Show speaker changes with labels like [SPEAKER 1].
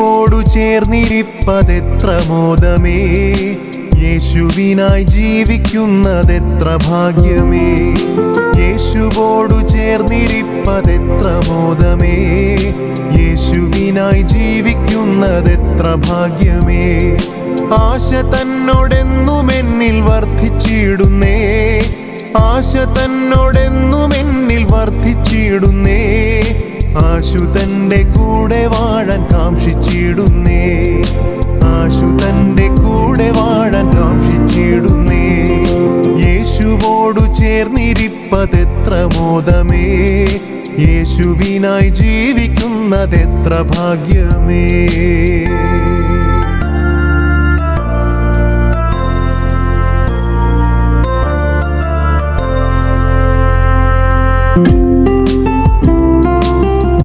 [SPEAKER 1] യേശുവോടു ചേർന്നിരിപ്പതെത്ര മോദമേ? യേശുവിനായി ജീവിക്കുന്നതെത്ര ഭാഗ്യമേ? യേശുവോടു ചേർന്നിരിപ്പതെത്ര മോദമേ? യേശുവിനായി ജീവിക്കുന്നതെത്ര ഭാഗ്യമേ? ആശ തന്നോടെന്നും എന്നിൽ വർദ്ധിച്ചിടുന്നേ. ആശ തന്നോടെന്നും ആശു തന്റെ കൂടെ വാഴാൻ കാക്ഷിച്ചിടുന്നേ. ആശു തന്റെ കൂടെ വാഴാൻ കാക്ഷിച്ചിടുന്നേ. യേശുവോടു ചേർന്നിരിപ്പതെത്ര മോദമേ. യേശുവിനായി ജീവിക്കുന്നതെത്ര ഭാഗ്യമേ. thank you